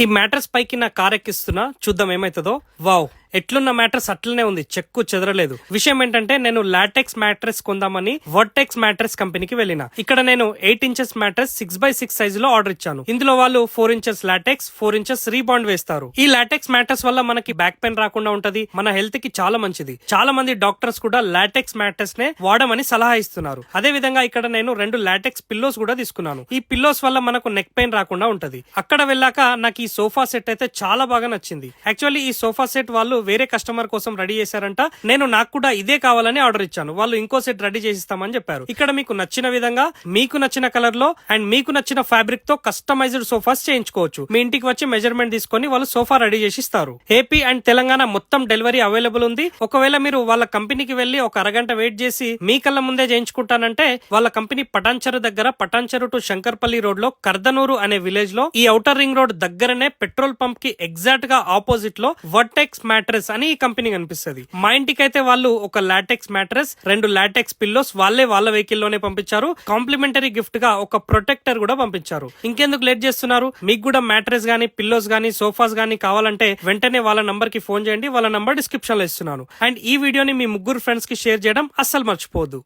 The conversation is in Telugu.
ఈ మ్యాటర్స్ పైకి నా కారెక్కిస్తున్నా చూద్దాం ఏమైతుందో. వావ్. ఎట్లున్న మ్యాట్రెస్ అట్లనే ఉంది చెక్కు చెదరలేదు. విషయం ఏంటంటే నేను లాటెక్స్ మ్యాట్రెస్ కొందామని వర్టెక్స్ మ్యాట్రెస్ కంపెనీకి వెళ్ళిన. ఇక్కడ నేను eight inches mattress six by six సైజ్లో ఆర్డర్ ఇచ్చాను. ఇందులో వాళ్ళు four inches latex four inches rebond వేస్తారు. ఈ లాటెక్స్ మ్యాట్రెస్ వల్ల మనకి బ్యాక్ పెయిన్ రాకుండా ఉంటది మన హెల్త్కి చాలా మంచిది. చాలా మంది డాక్టర్స్ కూడా లాటెక్స్ మ్యాట్రెస్ నే వాడమని సలహా ఇస్తున్నారు. అదే విధంగా ఇక్కడ నేను రెండు లాటెక్స్ పిల్లోస్ కూడా తీసుకున్నాను. ఈ పిల్లోస్ వల్ల మనకు నెక్ పెయిన్ రాకుండా ఉంటది. అక్కడ వెళ్ళాక నాకు ఈ సోఫా సెట్ అయితే చాలా బాగా నచ్చింది. యాక్చువల్లీ ఈ సోఫా సెట్ వాళ్ళు వేరే కస్టమర్ కోసం రెడీ చేశారంట. నేను నాకు కూడా ఇదే కావాలని ఆర్డర్ ఇచ్చాను. వాళ్ళు ఇంకో సెట్ రెడీ చేసిస్తామని చెప్పారు. ఇక్కడ మీకు నచ్చిన విధంగా మీకు నచ్చిన కలర్లో అండ్ మీకు నచ్చిన ఫ్యాబ్రిక్తో కస్టమైజ్డ్ సోఫాస్ చేయించుకోవచ్చు. మీ ఇంటికి వచ్చి మెజర్మెంట్ తీసుకొని వాళ్ళు సోఫా రెడీ చేసి ఇస్తారు ఏపీ అండ్ తెలంగాణ మొత్తం డెలివరీ అవైలబుల్ ఉంది. ఒకవేళ మీరు వాళ్ళ కంపెనీకి వెళ్ళి ఒక అరగంట వెయిట్ చేసి మీ కళ్ళ ముందే చేయించుకుంటానంటే వాళ్ళ కంపెనీ పటాన్చెరు దగ్గర పటాన్చెరు టు శంకర్పల్లి రోడ్లో కర్దనూరు అనే విలేజ్లో ఈ ఔటర్ రింగ్ రోడ్ దగ్గరనే పెట్రోల్ పంప్కి ఎగ్జాక్ట్గా ఆపోజిట్లో వర్టెక్స్ మ్యాట్రెస్ అని ఈ కంపెనీ కనిపిస్తుంది. మా ఇంటికి అయితే వాళ్ళు ఒక లాటెక్స్ మ్యాట్రెస్ రెండు లాటెక్స్ పిల్లోస్ వాళ్ళే వాళ్ళ వెహికల్లోనే పంపించారు. కాంప్లిమెంటరీ గిఫ్ట్గా ఒక ప్రొటెక్టర్ కూడా పంపించారు. ఇంకెందుకు లేట్ చేస్తున్నారు? మీకు కూడా మ్యాట్రెస్ గానీ పిల్లోస్ గానీ సోఫాస్ గానీ కావాలంటే వెంటనే వాళ్ళ నంబర్కి ఫోన్ చేయండి. వాళ్ళ నంబర్ డిస్క్రిప్షన్లో ఇస్తున్నాను. అండ్ ఈ వీడియోని మీ ముగ్గురు ఫ్రెండ్స్కి షేర్ చేయడం అస్సలు మర్చిపోదు